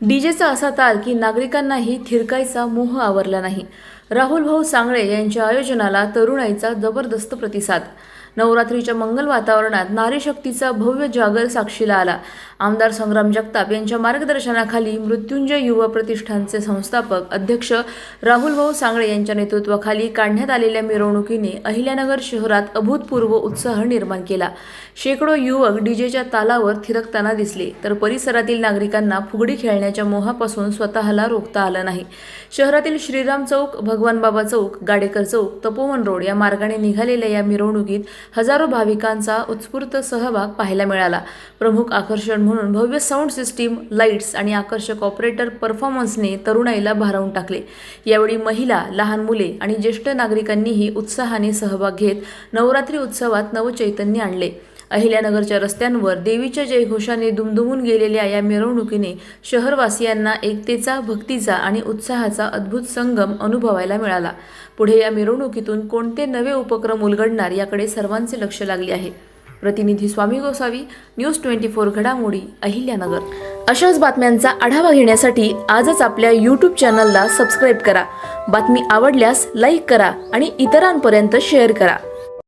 डीजेचा असा ताल की नागरिकांनाही थिरकायचा मोह आवरला नाही. राहुल भाऊ सांगळे यांच्या आयोजनाला तरुणाईचा जबरदस्त प्रतिसाद. नवरात्रीच्या मंगल वातावरणात नारी शक्तीचा भव्य जागर साक्षीला आला. आमदार संग्राम जगताप यांच्या मार्गदर्शनाखाली मृत्युंजय युवा प्रतिष्ठानचे संस्थापक अध्यक्ष राहुल भाऊ सांगळे यांच्या नेतृत्वाखाली काढण्यात आलेल्या मिरवणुकीने अहिल्यानगर शहरात अभूतपूर्व उत्साह निर्माण केला. शेकडो युवक डीजेच्या तालावर थिरकताना दिसले तर परिसरातील नागरिकांना फुगडी खेळण्याच्या मोहापासून स्वतःला रोखता आलं नाही. शहरातील श्रीराम चौक भगवान बाबा चौक गाडेकर चौक तपोवन रोड या मार्गाने निघालेल्या या मिरवणुकीत हजारो भाविकांचा उत्स्फूर्त सहभाग पाहायला मिळाला. प्रमुख आकर्षण म्हणून भव्य साऊंड सिस्टीम लाईट्स आणि आकर्षक ऑपरेटर परफॉर्मन्सने तरुणाईला भारावून टाकले. यावेळी महिला लहान मुले आणि ज्येष्ठ नागरिकांनीही उत्साहाने सहभाग घेत नवरात्री उत्सवात नवचैतन्य आणले. अहिल्यानगरच्या रस्त्यांवर देवीच्या जयघोषाने दुमदुमून गेलेल्या या मिरवणुकीने शहरवासियांना एकतेचा भक्तीचा आणि उत्साहाचा अद्भुत संगम अनुभवायला मिळाला. पुढे या मिरवणुकीतून कोणते नवे उपक्रम उलगडणार याकडे सर्वांचे लक्ष लागले आहे. प्रतिनिधी Swami Gosavi news twenty four घडामोडी अहिल्यानगर. अशाच बातम्यांचा आढावा घेण्यासाठी आजच आपल्या यूट्यूब चॅनलला सबस्क्राईब करा. बातमी आवडल्यास लाईक करा आणि इतरांपर्यंत शेअर करा.